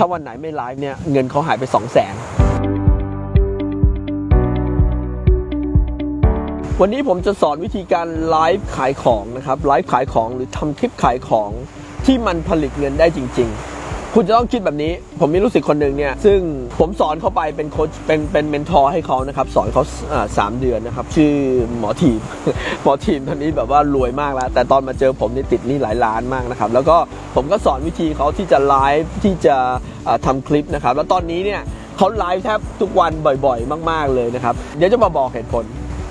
ถ้าวันไหนไม่ไลฟ์เนี่ยเงินเขาหายไป 2 0 0แสนวันนี้ผมจะสอนวิธีการไลฟ์ขายของนะครับไลฟ์ขายของหรือทำคลิปขายของที่มันผลิตเงินได้จริง ๆ คุณจะต้องคิดแบบนี้ ผมมีลูกศิษย์คนหนึ่งเนี่ย ซึ่งผมสอนเขาไปเป็นโค้ชเป็นเป็นเมนทอร์ให้เขานะครับ สอนเขาสามเดือนนะครับ ชื่อหมอทีม หมอทีมตอนนี้แบบว่ารวยมากแล้ว แต่ตอนมาเจอผมนี่ติดนี้หลายล้านมากนะครับ แล้วก็ผมก็สอนวิธีเขาที่จะไลฟ์ที่จะอ่าทำคลิปนะครับ แล้วตอนนี้เนี่ยเขาไลฟ์แทบทุกวันบ่อยๆ มาก ๆเลยนะครับ เดี๋ยวจะมาบอกเหตุผล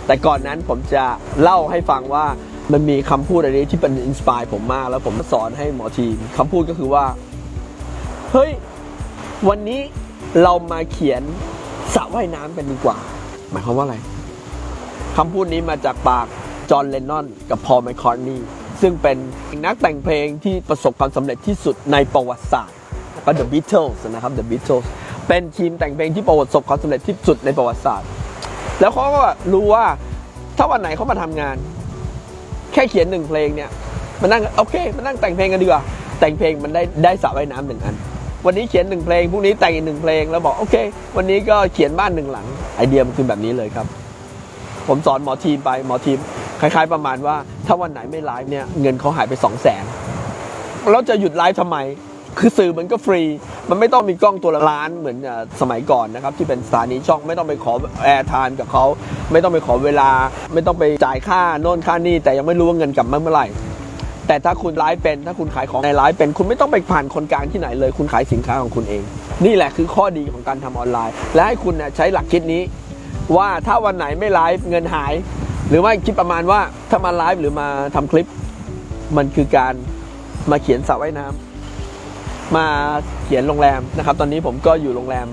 แต่ก่อนนั้นผมจะเล่าให้ฟังว่ามันมีคำพูดอะไรที่เป็นอินสปายผมมาก แล้วผมสอนให้หมอทีมคำพูดก็คือว่า เฮ้ย วันนี้เรามาเขียนสระว่ายน้ำกันดีกว่า หมายความว่าอะไรคำพูดนี้มาจากปากจอห์นเลนนอนกับพอลแมคคาร์นีซึ่งเป็นนักแต่งเพลงที่ประสบความสำเร็จที่สุดในประวัติศาสตร์แล้วก็ The Beatles นะครับ The Beatles เป็นทีมแต่งเพลงที่ประสบความสำเร็จที่สุดในประวัติศาสตร์ แล้วเขาก็รู้ว่าถ้าวันไหนเขามาทำงาน แค่เขียนหนึ่งเพลงเนี่ยมานั่งโอเคมานั่งแต่งเพลงกันดีกว่าแต่งเพลงมันได้ได้สระว่ายน้ำหนึ่งอัน วันนี้เขียนหนึ่งเพลงพรุ่งนี้แต่งอีกหนึ่งเพลงแล้วบอกโอเค วันนี้ก็เขียนบ้านหนึ่งหลัง ไอเดียมันคือแบบนี้เลยครับ ผมสอนหมอทีมไปหมอทีมคล้าย ๆ ประมาณว่า ถ้าวันไหนไม่ไลฟ์เนี่ยเงินเขาหายไป2 0 0แสนแล้วจะหยุดไลฟ์ทำไม คือสื่อมันก็ฟรี มันไม่ต้องมีกล้องตัวละล้านเหมือนสมัยก่อนนะครับ ที่เป็นสถานีช่องไม่ต้องไปขอแอร์ไทม์กับเขาไม่ต้องไปขอเวลา ไม่ต้องไปจ่ายค่าโน่นค่านี่แต่ยังไม่รู้ว่าเงินกลับมาเมื่อไหร่ แต่ถ้าคุณไลฟ์เป็น ถ้าคุณขายของในไลฟ์เป็น คุณไม่ต้องไปผ่านคนกลางที่ไหนเลย คุณขายสินค้าของคุณเอง นี่แหละคือข้อดีของการทำออนไลน์ และให้คุณใช้หลักคิดนี้ ว่าถ้าวันไหนไม่ไลฟ์เงินหาย หรือว่าคิดประมาณว่าถ้ามาไลฟ์หรือมาทำคลิป มันคือการมาเขียนสระว่ายน้ำมาเขียนโรงแรมนะครับ ตอนนี้ผมก็อยู่โรงแรม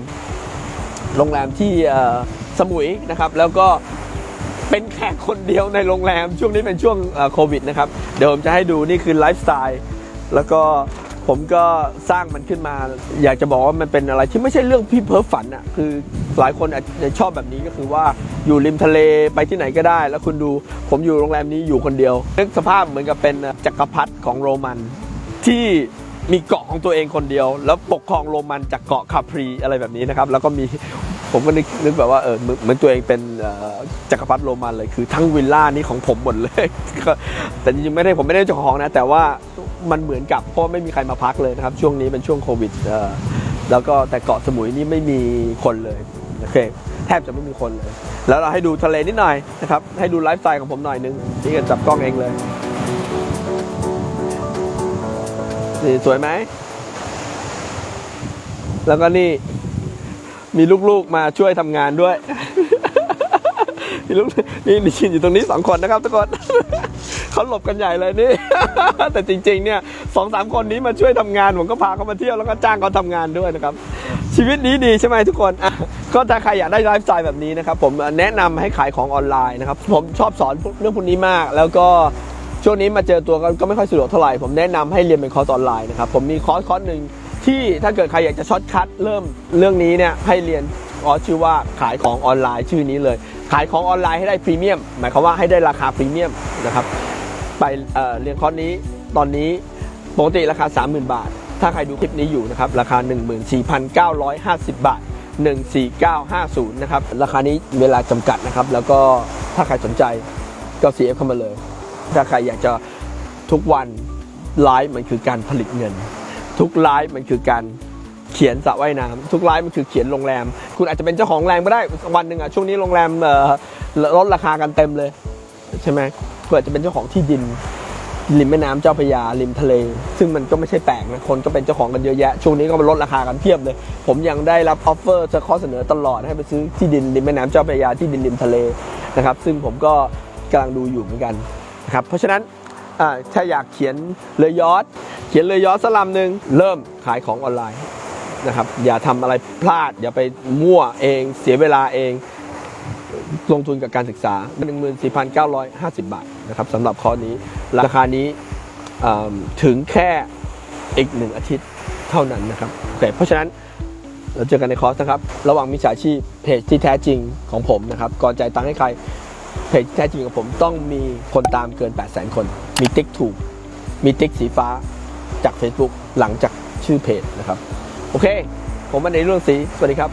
โรงแรมที่สมุยนะครับ แล้วก็ เป็นแขกคนเดียวในโรงแรม ช่วงนี้เป็นช่วงโควิดนะครับ เดี๋ยวผมจะให้ดูนี่คือไลฟ์สไตล์แล้วก็ผมก็สร้างมันขึ้นมา อยากจะบอกว่ามันเป็นอะไรที่ไม่ใช่เรื่องพี่เพ้อฝันอะคือหลายคนอาจจะชอบแบบนี้ก็คือว่าอยู่ริมทะเลไปที่ไหนก็ได้ แล้วคุณดูผมอยู่โรงแรมนี้อยู่คนเดียวนึกสภาพเหมือนกับเป็นจักรพรรดิของโรมัน ที่มีเกาะของตัวเองคนเดียว แล้วปกครองโรมันจากเกาะคาพรีอะไรแบบนี้นะครับ แล้วก็มี ผมก็นึกนึกแบบว่าเออเหมือนตัวเองเป็นจักรพรรดิโรมันเลยคือทั้งวิลล่านี้ของผมหมดเลยก็แต่จริงๆไม่ได้ผมไม่ได้เจ้าของนะ แต่ว่ามันเหมือนกับเพราะไม่มีใครมาพักเลยนะครับ ช่วงนี้เป็นช่วงโควิดแล้วก็แต่เกาะสมุยนี่ไม่มีคนเลยโอเคแทบจะไม่มีคนเลย แล้วเราให้ดูทะเลนิดหน่อยนะครับให้ดูไลฟ์สไตล์ของผมหน่อยนึงนี่ก็จับกล้องเองเลยนี่สวยไหมแล้วก็นี่ มีลูกๆมาช่วยทำงานด้วย มีลูกนี่นี่ยืนอยู่ตรงนี้สองคนนะครับทุกคนเขาหลบกันใหญ่เลยนี่ แต่จริง ๆ เนี่ยสองสามคนนี้มาช่วยทำงานผมก็พาเขามาเที่ยวแล้วก็จ้างเขาทำงานด้วยนะครับชีวิตนี้ดีใช่ไหมทุกคนอะก็ถ้าใครอยากได้ไลฟ์สไตล์แบบนี้นะครับผมแนะนำให้ขายของออนไลน์นะครับผมชอบสอนเรื่องพวกนี้มาก แล้วก็ช่วงนี้มาเจอตัวก็ก็ไม่ค่อยสะดวกเท่าไหร่ ผมแนะนำให้เรียนเป็นคอร์สออนไลน์นะครับผมมีคอร์สคอร์สหนึ่ง ที่ถ้าเกิดใครอยากจะช็อตคัทเริ่มเรื่องนี้เนี่ยให้เรียนคอชื่อว่าขายของออนไลน์ชื่อนี้เลย ขายของออนไลน์ให้ได้พรีเมียมหมายความว่าให้ได้ราคาพรีเมียมนะครับไปเเรียนคอร์สนี้ตอนนี้ปกติราคา 30,000 บาท ถ้าใครดูคลิปนี้อยู่นะครับราคา 14,950 บาท 14950 นะครับ ราคานี้เวลาจำกัดนะครับ แล้วก็ถ้าใครสนใจก็ CF เข้ามาเลย ถ้าใครอยากจะทุกวันไลฟ์มันคือการผลิตเงิน ทุกไลฟ์มันคือการเขียนสระว่ายน้ำทุกไลฟ์มันคือเขียนโรงแรม คุณอาจจะเป็นเจ้าของโรงแรมก็ได้วันหนึ่งอะช่วงนี้โรงแรมเออลดราคากันเต็มเลยใช่ไหมเผื่อจะเป็นเจ้าของที่ดินริมแม่น้ำเจ้าพระยาริมทะเล ซึ่งมันก็ไม่ใช่แปลกนะคนก็เป็นเจ้าของกันเยอะแยะ ช่วงนี้ก็มาลดราคากันเพียบเลย ผมยังได้รับออฟเฟอร์จะข้อเสนอตลอดให้ไปซื้อที่ดินริมแม่น้ำเจ้าพระยาที่ดินริมทะเลนะครับซึ่งผมก็กำลังดูอยู่เหมือนกันนะครับเพราะฉะนั้นถ้าอยากเขียนเรือยอชต์เขียนเรือยอชต์สกลำหนึ่งเริ่มขายของออนไลน์นะครับอย่าทำอะไรพลาด อย่าไปมั่วเอง เสียเวลาเอง ลงทุนกับการศึกษา 14,950 บาทนะครับสำหรับคอร์สนี้ ราคานี้ถึงแค่อีกหนึ่งอาทิตย์เท่านั้นนะครับโอเคเพราะฉะนั้นเราเจอกันในคอร์สนะครับ ระหว่างมิจฉาชีพเพจที่แท้จริงของผมนะครับ ก่อนจ่ายตังค์ให้ใคร เพจที่แท้จริงของผมต้องมีคนตามเกิน 8 0 0 0 0 0 คน มีติ๊กถูก มีติ๊กสีฟ้า จาก Facebook หลังจากชื่อเพจนะครับ โอเค ผมมันในเรื่องสีสวัสดีครับ